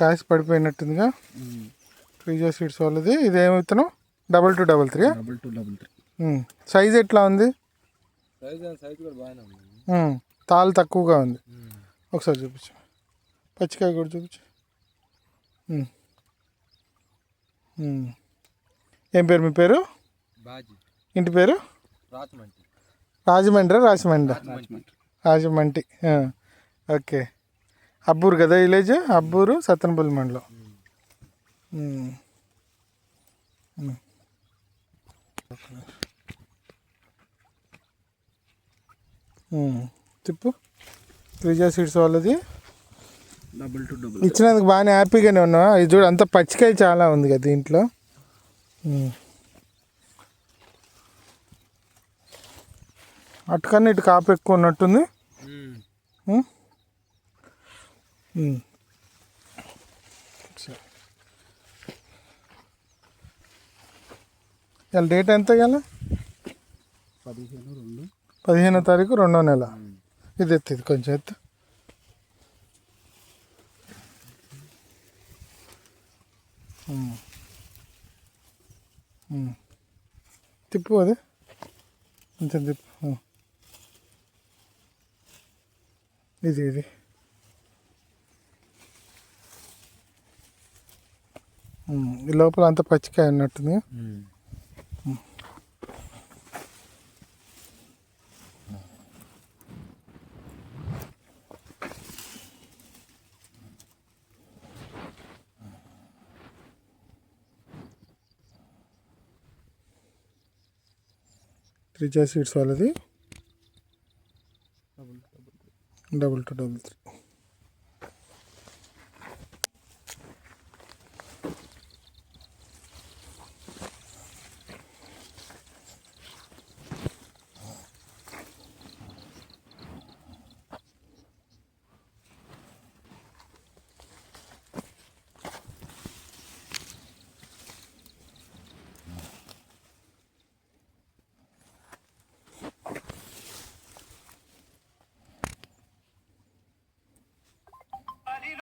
కాసి పడిపోయినట్టుందిగా. త్రీజా సీడ్స్ వాళ్ళది. ఇదేం విత్తనం double two double three double two double three. Size ఎట్లా ఉంది? సైజ్ సైజ్ కూడా బాగానే ఉంది. ఉమ్, తాళ్ళు తక్కువగా ఉంది. ఒకసారి చూపించు. పచ్చికాయ కూడా చూపించు. ఏం పేరు మీ పేరు? బాజీ. ఇంటి పేరు? రాచమంటి రాజమండ్రి. రాజమండ్రి. ఆ, ఓకే. అబ్బూరు కదా విలేజ్? అబ్బూరు సత్తనపల్లి మండలం. తిప్పు. త్రిజా సీడ్స్ వాళ్ళది. డబుల్ టూ డబుల్ ఇచ్చినందుకు బాగానే హ్యాపీగానే ఉన్నా ఇది చూడు అంత పచ్చికాయ చాలా ఉంది కదా దీంట్లో. అటుకన్నా ఇటు కాపు ఎక్కువ ఉన్నట్టుంది. ఇవాళ డేట్ ఎంత ఇవాళ? పదిహేను రెండు. పదిహేనో తారీఖు రెండో నెల. ఇది ఎత్తు ఇది కొంచెం ఎత్తు. తిప్పు అది. కొంచెం తిప్పు. ఇది ఇది. ఈ లోపల అంత పచ్చికాయ ఉన్నట్టుంది త్రిజా సీడ్స్ వాళ్ళది డబుల్ టూ డబుల్ త్రీ